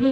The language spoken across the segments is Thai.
ก็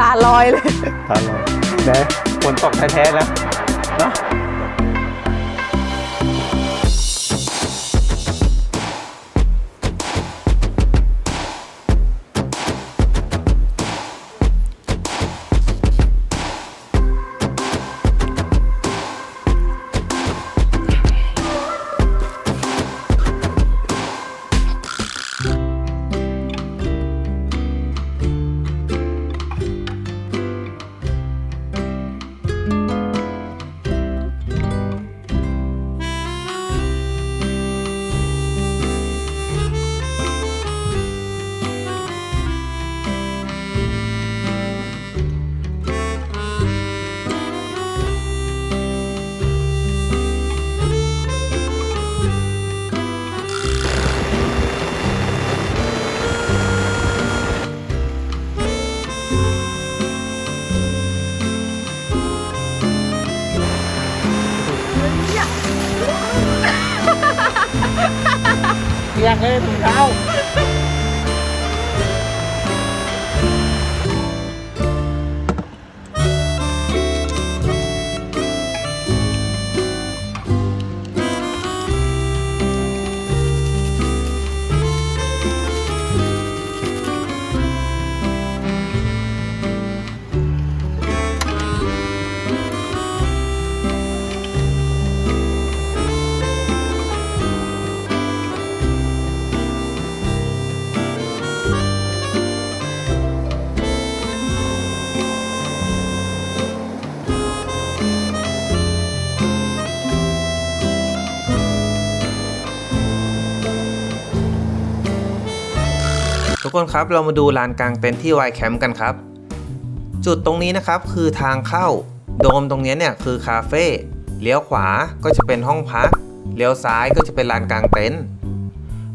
ตาลอยเลย ตาลอยนะฝนตกแท้ๆแล้วเนาะ เปีย ทุกคนครับเรามาดูลานกลางเต็นท์ที่วายแคมป์กันครับ จุดตรงนี้นะครับคือทางเข้า โดมตรงนี้เนี่ยคือคาเฟ่เลี้ยวขวาก็จะเป็นห้องพัก เลี้ยวซ้ายก็จะเป็นลานกลางเต็นท์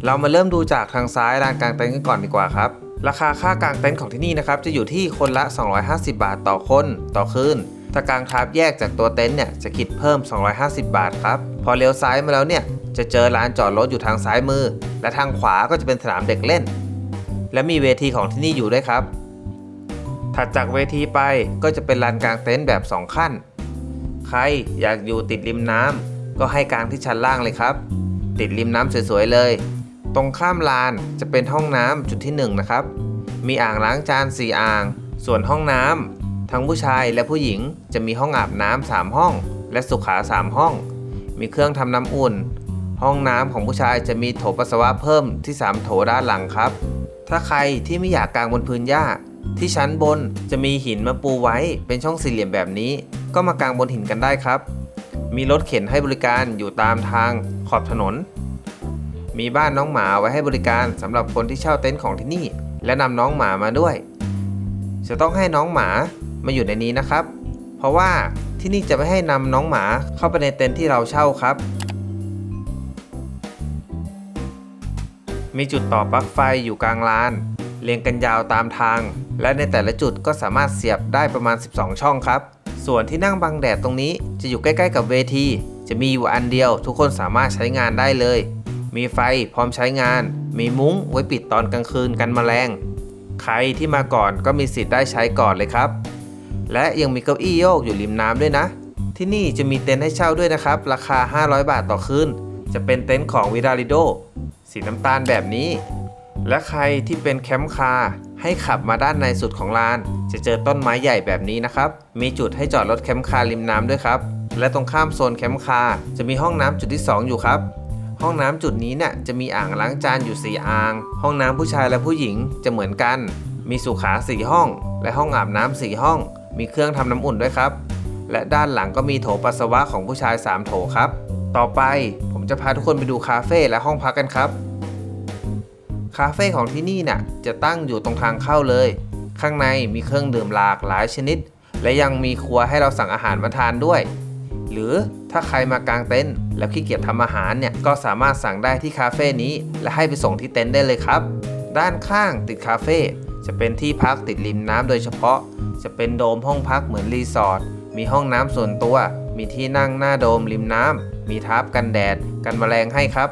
เรามาเริ่มดูจากทางซ้ายลานกลางเต็นท์กันก่อนดีกว่าครับ ราคาค่ากลางเต็นท์ของที่นี่นะครับจะอยู่ที่คนละ 250 บาทต่อคนต่อคืนถ้ากางทับแยกจากตัวเต็นท์เนี่ยจะคิดเพิ่ม 250 บาทครับ พอเลี้ยวซ้ายมาแล้วเนี่ยจะเจอลานจอดรถอยู่ทางซ้ายมือ และทางขวาก็จะเป็นสนามเด็กเล่น และมีเวทีของที่นี่อยู่ด้วยครับ ถัดจากเวทีไปก็จะเป็นลานกลางเต็นท์แบบ 2 ขั้น ใครอยากอยู่ติดริมน้ำก็ให้กลางที่ชั้นล่างเลยครับ ติดริมน้ำสวยๆเลย ตรงข้ามลานจะเป็นห้องน้ำจุดที่ 1 นะครับ มีอ่างล้างจาน 4 อ่าง ส่วนห้องน้ำทั้งผู้ชายและผู้หญิงจะมีห้องอาบน้ำ3ห้อง และสุขา 3 ห้อง มีเครื่องทำน้ำอุ่นห้องน้ำของผู้ชายจะมีโถปัสสาวะเพิ่มที่ 3 โถด้านหลังครับ ถ้าใครที่ไม่อยากกางบนพื้นหญ้า ที่ชั้นบนจะมีหินมาปูไว้เป็นช่องสี่เหลี่ยมแบบนี้ ก็มากางบนหินกันได้ครับ มีรถเข็นให้บริการอยู่ตามทางขอบถนน มีบ้านน้องหมาไว้ให้บริการสำหรับคนที่เช่าเต็นท์ของที่นี่ และนำน้องหมามาด้วย จะต้องให้น้องหมามาอยู่ในนี้นะครับ เพราะว่าที่นี่จะไม่ให้นำน้องหมาเข้าไปในเต็นท์ที่เราเช่าครับ มีจุดต่อปลั๊กไฟอยู่กลางลาน เรียงกันยาวตามทาง และในแต่ละจุดก็สามารถเสียบได้ประมาณ 12 ช่องครับ ส่วนที่นั่งบังแดดตรงนี้จะอยู่ใกล้ๆกับเวที จะมีอยู่อันเดียว ทุกคนสามารถใช้งานได้เลย มีไฟพร้อมใช้งาน มีมุ้งไว้ปิดตอนกลางคืนกันแมลง ใครที่มาก่อนก็มีสิทธิ์ได้ใช้ก่อนเลยครับ และยังมีเก้าอี้โยกอยู่ริมน้ำด้วยนะที่นี่จะมีเต็นท์ให้เช่าด้วยนะครับ ราคา 500 บาทต่อคืน จะเป็นเต็นท์ของวิดาริโด สีน้ำตาลแบบนี้ และใครที่เป็นแคมป์คาร์ให้ขับมาด้านในสุดของลาน จะเจอต้นไม้ใหญ่แบบนี้นะครับ มีจุดให้จอดรถแคมป์คาร์ริมน้ำด้วยครับ และตรงข้ามโซนแคมป์คาร์จะมีห้องน้ำจุดที่ 2 อยู่ครับ ห้องน้ำจุดนี้เนี่ยจะมีอ่างล้างจานอยู่ 4 อ่าง ห้องน้ำผู้ชายและผู้หญิงจะเหมือนกัน มีสุขา4ห้อง และห้องอาบน้ำ4ห้อง มีเครื่องทำน้ำอุ่นด้วยครับ และด้านหลังก็มีโถปัสสาวะของผู้ชาย 3 โถครับ ต่อไป จะพาทุกคนไปดูคาเฟ่และห้องพักกันครับ คาเฟ่ของที่นี่น่ะจะตั้งอยู่ตรงทางเข้าเลย ข้างในมีเครื่องดื่มหลากหลายชนิด และยังมีครัวให้เราสั่งอาหารมาทานด้วย หรือถ้าใครมากางเต็นท์แล้วขี้เกียจทำอาหารเนี่ยก็สามารถสั่งได้ที่คาเฟ่นี้ และให้ไปส่งที่เต็นท์ได้เลยครับ ด้านข้างติดคาเฟ่จะเป็นที่พักติดริมน้ำโดยเฉพาะ จะเป็นโดมห้องพักเหมือนรีสอร์ทมีห้องน้ำส่วนตัว มีที่นั่งหน้าโดมริมน้ำ มีทับกันแดด กันแมลงให้ครับ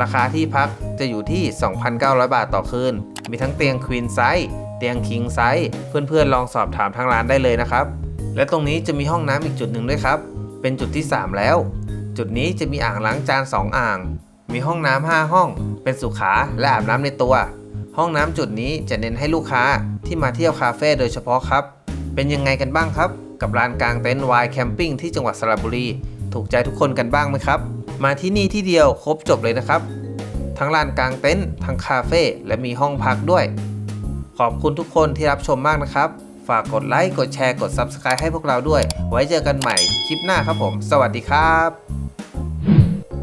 ราคาที่พักจะอยู่ที่ 2,900 บาทต่อคืน มีทั้งเตียงควีนไซส์เตียงคิงไซส์เพื่อนๆลองสอบถามทางร้านได้เลยนะครับ และตรงนี้จะมีห้องน้ำอีกจุดหนึ่งด้วยครับ เป็นจุดที่ 3 แล้ว จุดนี้จะมีอ่างล้างจาน 2 อ่าง มีห้องน้ำ5ห้อง เป็นสุขาและอาบน้ำในตัว ห้องน้ำจุดนี้จะเน้นให้ลูกค้าที่มาเที่ยวคาเฟ่โดยเฉพาะครับ เป็นยังไงกันบ้างครับ กับร้านกลางเต็นท์วายแคมปิ้งที่จังหวัดสระบุรี ถูกใจทุกคนกันบ้างไหมครับ มาที่นี่ที่เดียวครบจบเลยนะครับ ทั้งลานกลางเต็นท์ทั้งคาเฟ่และมีห้องพักด้วย ขอบคุณทุกคนที่รับชมมากนะครับ ฝากกดไลค์กดแชร์กด Subscribe ให้พวกเราด้วย ไว้เจอกันใหม่คลิปหน้าครับผม สวัสดีครับ